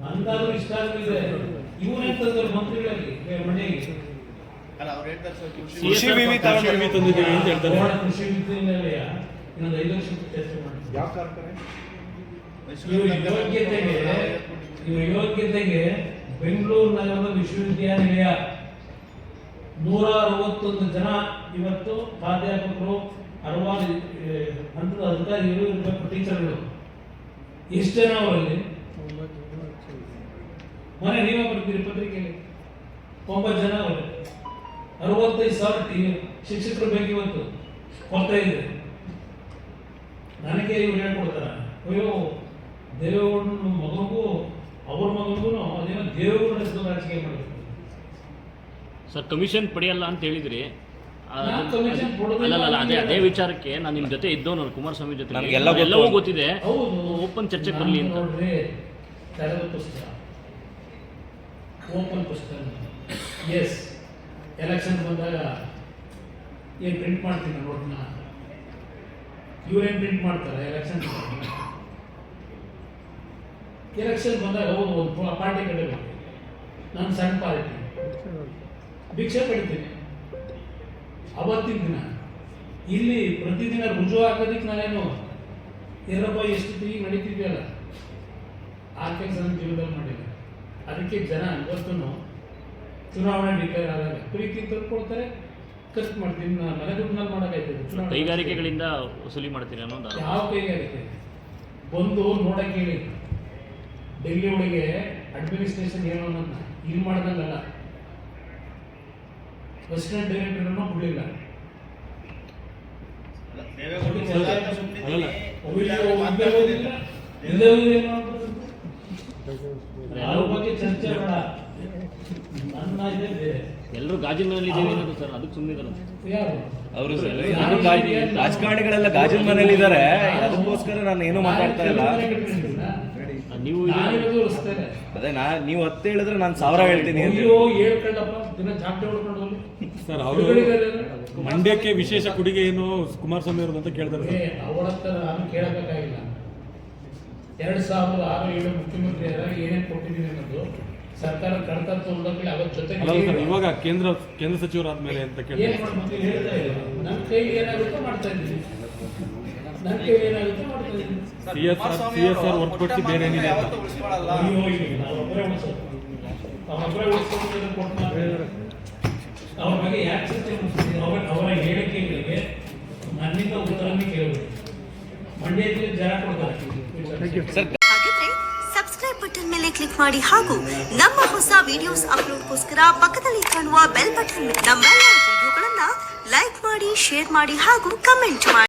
ನಂದಾದ್ರೂ ಇಷ್ಟ ಆಗಲಿದೆ ಇವನೆಂತಂದ್ರೆ ಮಂತ್ರಿಗಳಲ್ಲಿ ಮನೆಗೆ? ಕೃಷಿ ವಿವಿ ತಂದಿದ್ದೀವಿ ಅಂತ ಹೇಳ್ತಾರೆ. ಕೃಷಿ ಇನ್ನೊಂದು ಐದು ವರ್ಷ ಟೆಸ್ಟ್ ಮಾಡಿ ಯಾವ ಕಾರ್ಖಾನೆ ಇವ್ರ ಯೋಗ್ಯತೆಗೆ ಇವ್ರ ಯೋಗ್ಯತೆಗೆ ಬೆಂಗಳೂರು ನಗರದ ವಿಶ್ವವಿದ್ಯಾನಿಲಯ. ನೂರ ಅರವತ್ತೊಂದು ಜನ ಇವತ್ತು ಪ್ರಾಧ್ಯಾಪಕರು ಹಲವಾರು ಏ, ಹಂತದ ಅಧಿಕಾರಿಗಳು ಇರಬೇಕು ಟೀಚರ್ಗಳು ಎಷ್ಟು ಜನ ಅವರಲ್ಲಿ? ಮನೆ ನೀವೇ ಬರ್ತೀರಿ ಪತ್ರಿಕೆಯಲ್ಲಿ? ಒಂಬತ್ತು ಜನ ಅವರು. ಅರವತ್ತೈದು ಸಾವಿರ ಟಿ- ಶಿಕ್ಷಕರು ಬೇಕು ಇವತ್ತು. ಕೊಡ್ತಾ ಇದೆ ನನಗೆ ಇವ್ರು ಹೇಳ್ಕೊಡ್ತಾರ. ಅಯ್ಯೋ ದೇವೇಗೌಡನ ಮಗನಿಗೂ ಅವ್ರ ಮಗನಿಗೂ ಅದೇನೋ ದೇವೇಗೌಡ ಹೆಸರು ರಾಜಕೀಯ ಮಾಡಬೇಕು ಸರ್ ಕಮಿಷನ್ ಪಡೆಯಲ್ಲ ಅಂತ ಹೇಳಿದ್ರಿ. ಆ, commission ಕೊಡೋದಿಲ್ಲ ಅಲ್ಲ ಅಲ್ಲ ಅದೇ ಅದೇ ವಿಚಾರಕ್ಕೆ ನಾನು ನಿಮ್ಮ ಜೊತೆ ಇದ್ದವನು ಕುಮಾರಸ್ವಾಮಿ ಜೊತೆ. ಎಲ್ಲವೂ ಗೊತ್ತಿದೆ. ಹೌದು. ಓಪನ್ ಚರ್ಚೆ ಬರಲಿ ಅಂತ. ನೋಡ್ರಿ ತೆರೆದ ಪುಸ್ತಕ ಓಪನ್ ಪುಸ್ತಕ ಎಸ್ ಎಲೆಕ್ಷನ್ ಬಂದಾಗ ಏನು ಪ್ರಿಂಟ್ ಮಾಡ್ತೀನಿ ನೋಟ್ನ ಇವ್ರೇನು ಪ್ರಿಂಟ್ ಮಾಡ್ತಾರೆ? ಎಲೆಕ್ಷನ್ ಎಲೆಕ್ಷನ್ ಬಂದಾಗ ಒಂದು ಪಾರ್ಟಿ ಕಡೆ ಬೇಕು ನಾನು ಸಣ್ಣ ಪಾರ್ಟಿ ಭಿಕ್ಷೆ ಪಡಿತೀನಿ. ಅವತ್ತಿನ ದಿನ. ಇಲ್ಲಿ ಪ್ರತಿದಿನ ರುಜು ಹಾಕೋದಕ್ಕೆ ನಾನೇನು? ಏನಪ್ಪ, ಎಷ್ಟು ತಿಂಗಳು ನಡೀತಿದೆಯಲ್ಲ? ಆ ಕೆಲಸ ನನ್ನ ಜೀವನದಲ್ಲಿ ಮಾಡಿಲ್ಲ ಅದಕ್ಕೆ ಜನ ಇವತ್ತು ಚುನಾವಣೆ ಡಿಕ್ಲೇರ್ ಆದಾಗ ಪ್ರೀತಿ ಕೊಡ್ತಾರೆ ಖರ್ಚು ಮಾಡ್ತೀನಿ ನಾನು ಮನೆ ದುಡ್ಡಿನಲ್ಲಿ ಮಾಡೋಕ್ಕಾಯ್ತದೆ. ಕೈಗಾರಿಕೆಗಳಿಂದ ವಸೂಲಿ ಮಾಡ್ತೀನಿ ಅನ್ನೋದು ಯಾವ ಕೈಗಾರಿಕೆ? ಬಂದು ನೋಡಕ್ಕೆ ಹೇಳಿ. ಡೆಲ್ಲಿ ಒಳಗೆ ಅಡ್ಮಿನಿಸ್ಟ್ರೇಷನ್ ಏನೋ ನನ್ನ ಇಲ್ಲಿ ಮಾಡ್ದಂಗಲ್ಲ. ಅಸಿಸ್ಟೆಂಟ್ ಡೈರೆಕ್ಟರ್ ಬಿಡಲಿಲ್ಲ. ದೇವೇಗೌಡರು ಎಲ್ಲರೂ ಗಾಜಿನ ಮನೆಯಲ್ಲಿ ಇದ್ದೀವಿ ಅನ್ನೋದು ಸರ್ ಅದಕ್ಕೆ ಸುಮ್ಮನಿದ್ದಾರೆ ಅವರು ಸರ್ ಯಾರು. ರಾಜಕಾರಣಿಗಳೆಲ್ಲ ಗಾಜಿನ ಮನೇಲಿ ಇದ್ದಾರೆ ಅದಕ್ಕೋಸ್ಕರ ನಾನು ಏನು ಮಾತಾಡ್ತಾ ಇಲ್ಲ. ನೀವು. ಅದೇ ನಾ ನೀವು ಹತ್ತು ಹೇಳಿದ್ರೆ ನಾನು ಸಾವಿರ ಹೇಳ್ತೀನಿ ಸರ್ ಅವರು ಮಂಡ್ಯಕ್ಕೆ ವಿಶೇಷ ಕೊಡುಗೆ ಏನು ಕುಮಾರಸ್ವಾಮಿ ಅವರು ಅಂತ ಕೇಳ್ತಾರೆ ಎರಡ್ ಸಾವಿರದ ಆರು ಏಳು ಮುಖ್ಯಮಂತ್ರಿಯಾದಾಗ ಏನೇನು ಕೊಟ್ಟಿದ್ದೀನಿ ಅನ್ನೋದು ಸರ್ಕಾರ ಕಡತ ಉಳ್ಳೋಕೆ ಅವ್ರ ಜೊತೆ ಇವಾಗ ಕೇಂದ್ರ ಕೇಂದ್ರ ಸಚಿವರಾದ್ಮೇಲೆ ಅಂತ ನನ್ನ ಕೈಲಿ ಏನಾಗುತ್ತೋ ಮಾಡ್ತಾ ಇದ್ದೀನಿ. ನನ್ನ ಕೈಲಿ ಏನಾಗುತ್ತೋ ಮಾಡ್ತಾ ಇದ್ದೀನಿ. C S R C S R ಹೊರತುಪಡಿಸಿ ಬೇರೆ ಏನಿದೆ ಅಂತ. ಅವ್ರೊಬ್ಬರೇ ಉಳ್ಸ್ಕೊಂಡು ಕೊಟ್ಟು ಅವ್ರ ಬಗ್ಗೆ ಯಾಕೆ ಚರ್ಚೆ ಮಾಡ್ತಿದ್ದೀರಿ? ಅವರ ಅವರ ಹೇಳಿಕೆಗಳಿಗೆ ನನ್ನಿಂದ ಉತ್ತರನೇ ಕೇಳಬೇಕು. ಮಂಡ್ಯದಲ್ಲಿ ಜನ ಕೊಡ್ತಾರೆ. ಹಾಗಿದ್ರೆ ಸಬ್ಸ್ಕ್ರೈಬ್ ಬಟನ್ ಮೇಲೆ ಕ್ಲಿಕ್ ಮಾಡಿ ಹಾಗೂ ನಮ್ಮ ಹೊಸ ವಿಡಿಯೋಸ್ ಅಪ್ಲೋಡ್ಗೋಸ್ಕರ ಪಕ್ಕದಲ್ಲಿ ಕಾಣುವ ಬೆಲ್ ಬಟನ್ ನಮ್ಮ ವಿಡಿಯೋಗಳನ್ನ ಲೈಕ್ ಮಾಡಿ ಶೇರ್ ಮಾಡಿ ಹಾಗೂ ಕಮೆಂಟ್ ಮಾಡಿ.